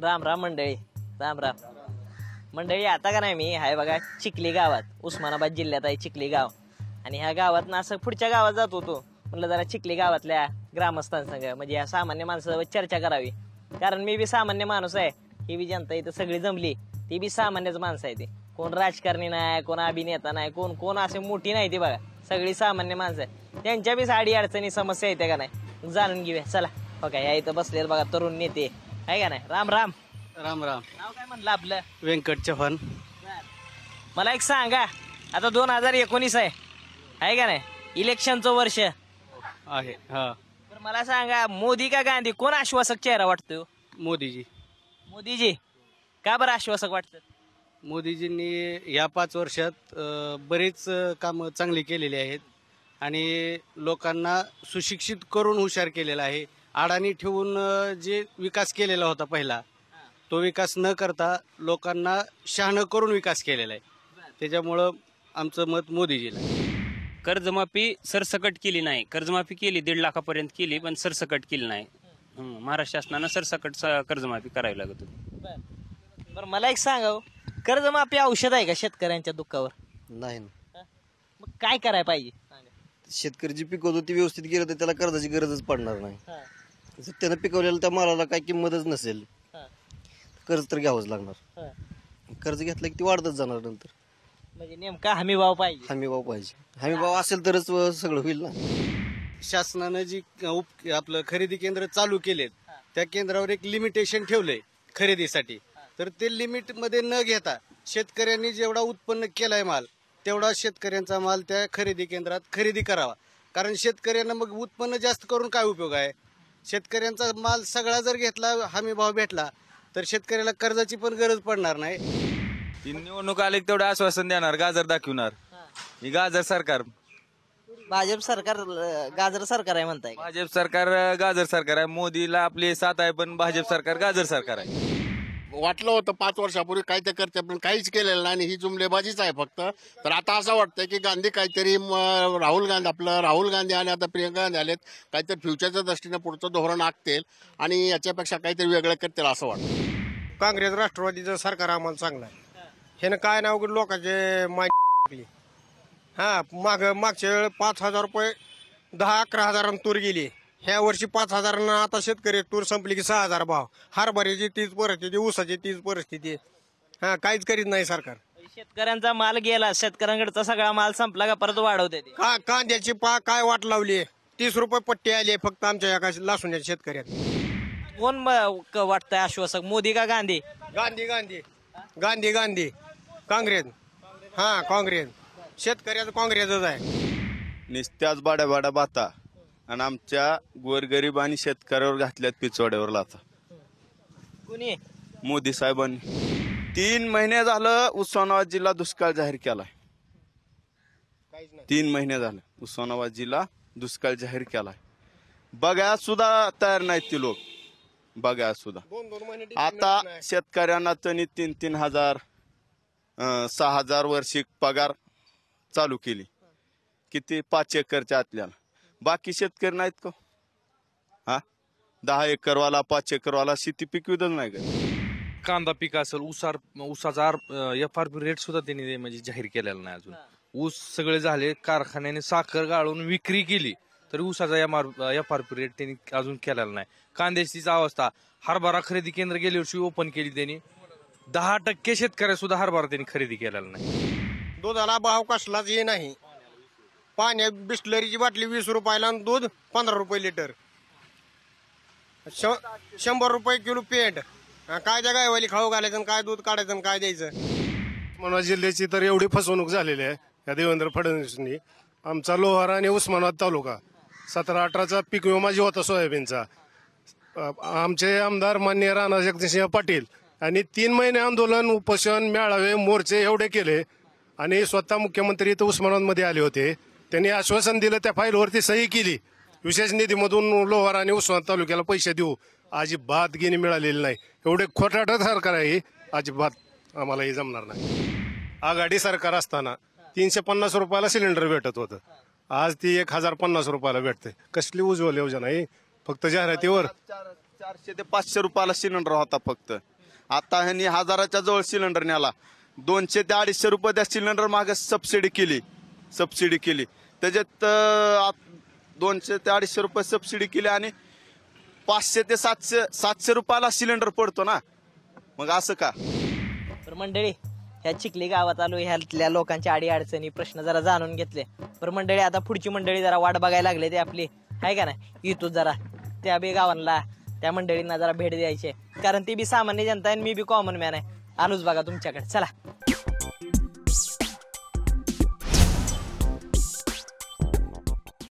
राम राम मंडळी राम राम. मंडळी आता का नाही मी आहे बघा चिखली गावात उस्मानाबाद जिल्ह्यात आहे चिखली गाव. आणि ह्या गावात ना असं पुढच्या गावात जात होतो. म्हटलं जरा चिखली गावातल्या ग्रामस्थांसंग म्हणजे या सामान्य माणसावर चर्चा करावी. कारण मी बी सामान्य माणूस आहे ही बी जनता इथं सगळी जमली ती बी सामान्यच माणसं आहे ती. कोण राजकारणी नाही कोण अभिनेता नाही कोण कोण असे मोठी नाही ती बघा सगळी सामान्य माणसं आहे. त्यांच्या बी साडी अडचणी समस्या येते का नाही? जाणून घेऊया. चला. हो का या इथं बसलेत बघा तरुण नेते. आहे का नाही? राम राम. राम राम. नाव काय म्हणलं आपलं? व्यंकट चव्हाण. मला एक सांगा आता दोन हजार एकोणीस आहे. आहे का नाही? इलेक्शनचं वर्ष. आहे हा. तर मला सांगा मोदी का गांधी? कोण आश्वासक चेहरा वाटतो मोदीजी. मोदीजी. का बरं आश्वासक वाटतं मोदीजींनी या पाच वर्षात अ, बरीच अ, कामं चांगली केलेली आहेत. आणि लोकांना सुशिक्षित करून हुशार केलेला आहे. अडाणी ठेवून जे विकास केलेला होता पहिला तो विकास न करता लोकांना शहाणं करून विकास केलेला आहे. त्याच्यामुळं आमचं मत मोदीजीला. कर्जमाफी सरसकट केली नाही. कर्जमाफी केली दीड लाखापर्यंत केली पण सरसकट केली नाही. हं, महाराष्ट्र शासनानं सरसकट स- कर्जमाफी करावी लागत होती. बरं. बरं मला एक सांगा हो, कर्जमाफी औषध आहे का शेतकऱ्यांच्या दुःखावर? नाही? मग काय करायला पाहिजे. शेतकरी जी पिकवतो ती व्यवस्थित केलं तर त्याला कर्जाची गरजच पडणार नाही. हा, जर त्यानं पिकवलेलं त्या मालाला काही किंमतच नसेल हा, कर्ज तर घ्यावंच लागणार. हा. कर्ज घेतलं की ती वाढतच जाणार नंतर. म्हणजे नेमका हमी भाव पाहिजे. हमी भाव पाहिजे. हमी भाव असेल तरच व सगळं होईल ना. शासनानं जी उप आपलं खरेदी केंद्र चालू केलेत त्या केंद्रावर एक लिमिटेशन ठेवलंय खरेदीसाठी. तर ते लिमिटमध्ये न घेता शेतकऱ्यांनी जेवढा उत्पन्न केलाय माल तेवढा शेतकऱ्यांचा माल त्या खरेदी केंद्रात खरेदी करावा. कारण शेतकऱ्यांना मग उत्पन्न जास्त करून काय उपयोग आहे? शेतकऱ्यांचा माल सगळा जर घेतला हमी भाव भेटला तर शेतकऱ्याला कर्जाची पण गरज पडणार नाही. ती निवडणूक आली की तेवढं आश्वासन देणार गाजर दाखवणार. ही. गाजर सरकार. भाजप सरकार अं, गाजर सरकार आहे म्हणताय? भाजप सरकार अं, गाजर सरकार आहे. मोदीला आपली साथ आहे पण भाजप सरकार गाजर सरकार आहे. वाटलं होतं पाच वर्षापूर्वी काय ते करते पण काहीच केलेलं नाही आणि ही जुमलेबाजीच आहे फक्त. तर आता असं वाटतंय की गांधी काहीतरी म, राहुल गांधी आपलं राहुल गांधी आणि आता प्रियंका गांधी आलेत काहीतरी फ्युचरच्या दृष्टीने पुढचं धोरण आखतील आणि याच्यापेक्षा काहीतरी वेगळं करतील असं वाटतं. काँग्रेस राष्ट्रवादीचं सरकार आम्हाला चांगलं आहे ह्यानं काय नाव उघड लोकांचे माहिती हा माग मागच्या वेळ पाच हजार रुपये दहा अकरा हजारांनी तूर गेली. ह्या वर्षी पाच हजारांना आता शेतकरी तूर संपली की सहा हजार भाव. हरभऱ्याची तीच परिस्थिती ऊसाची तीच परिस्थिती. हा काहीच करीत नाही सरकार. शेतकऱ्यांचा माल गेला शेतकऱ्यांकडचा सगळा माल संपला का परत वाढवते ते? का कांद्याची पा काय वाट लावली? तीस रुपये पट्टी आली फक्त आमच्या एका लासून शेतकऱ्यात. कोण म- क- वाटतंय आश्वासक? मोदी का गांधी? गांधी गांधी. गांधी गांधी. काँग्रेस. हा काँग्रेस. शेतकऱ्याचं काँग्रेसच आहे. नुसत्याच बाड्या बाड्या बाता. आणि आमच्या गोरगरीब आणि शेतकऱ्यावर घातल्यात पिचोड्यावर लाथा कुणी? मोदी साहेबांनी. तीन महिने झालं उस्मानाबाद जिल्हा दुष्काळ जाहीर केलाय. तीन महिने झाले उस्मानाबाद जिल्हा दुष्काळ जाहीर केलाय. बघा सुद्धा तयार नाहीत ते लोक. बघा सुद्धा. दोन दोन महिने आता शेतकऱ्यांना तनी तीन तीन हजार अं, सहा हजार वर्षिक पगार चालू केली. किती? पाच एकरच्या आतल्याला बाकी शेतकरी नाहीत का? हा? दहा एकरवाला पाच एकरवाला शेती पिकवितच नाही का? कांदा पीक असेल ऊसार ऊसाचा एफ आर पी रेट सुद्धा त्यांनी म्हणजे जाहीर केलेला नाही अजून. ऊस सगळे झाले कारखान्याने साखर गाळून विक्री केली तरी ऊसाचा M R F R P rate त्यांनी अजून केलेला नाही. कांद्याचीच अवस्था हरभरा खरेदी केंद्र गेल्या वर्षी ओपन केली त्यांनी. दहा टक्के शेतकऱ्या सुद्धा हरभरा त्यांनी खरेदी केलेला नाही. दुधाला भाव कसलाच हे नाही. पाण्यात बिस्लरीची बाटली वीस रुपयाला आणि दूध पंधरा रुपये लिटर. श- शंभर रुपये किलो पेंट. काय त्या गायवाली खाऊ घालायचं आणि काय दूध काढायचं आणि काय द्यायचं? उस्मानाबाद जिल्ह्याची तर एवढी फसवणूक झालेली आहे या देवेंद्र फडणवीसनी. आमचा लोहारा आणि उस्मानाबाद तालुका. सतरा अठराचा पीक विमा जी होता सोयाबीनचा. आमचे आमदार मान्य राणा जगदीशसिंह पाटील आणि तीन महिने आंदोलन उपोषण मेळावे मोर्चे एवढे केले आणि स्वतः मुख्यमंत्री इथं उस्मानाबादमध्ये आले होते. त्यांनी आश्वासन दिलं त्या फाईलवरती सही केली. विशेष निधीमधून लोहार आणि उस्मानाबाद तालुक्याला पैसे देऊ. अजिबात गिनी मिळालेली नाही. एवढे खोटाट सरकार आहे अजिबात आम्हाला हे जमणार नाही. आघाडी सरकार असताना तीनशे पन्नास रुपयाला सिलेंडर भेटत होतं. आज ती एक हजार पन्नास रुपयाला भेटते. कसली उज्ज्वल योजना आहे फक्त जाहिरातीवर? चारशे ते पाचशे रुपयाला सिलेंडर होता फक्त. आता ह्यांनी हजाराच्या जवळ सिलेंडर नेला. दोनशे ते अडीचशे रुपये त्या सिलेंडर मागे सबसिडी केली. सबसिडी केली. त्याच्यात दोनशे ते अडीचशे रुपये सबसिडी केली आणि पाचशे ते सातशे सातशे रुपयाला सिलेंडर पडतो ना. मग असं का? तर मंडळी ह्या चिखली गावात आलो ह्यातल्या लोकांच्या आडी अडचणी प्रश्न जरा जाणून घेतले. तर मंडळी आता पुढची मंडळी जरा वाट बघायला लागले ते आपली. आहे का नाही? इथून जरा. त्या बी गावांना त्या मंडळींना जरा भेट द्यायची कारण ती बी सामान्य जनता आहे आणि मी बी कॉमन मॅन आहे. आलोच बघा तुमच्याकडे. चला.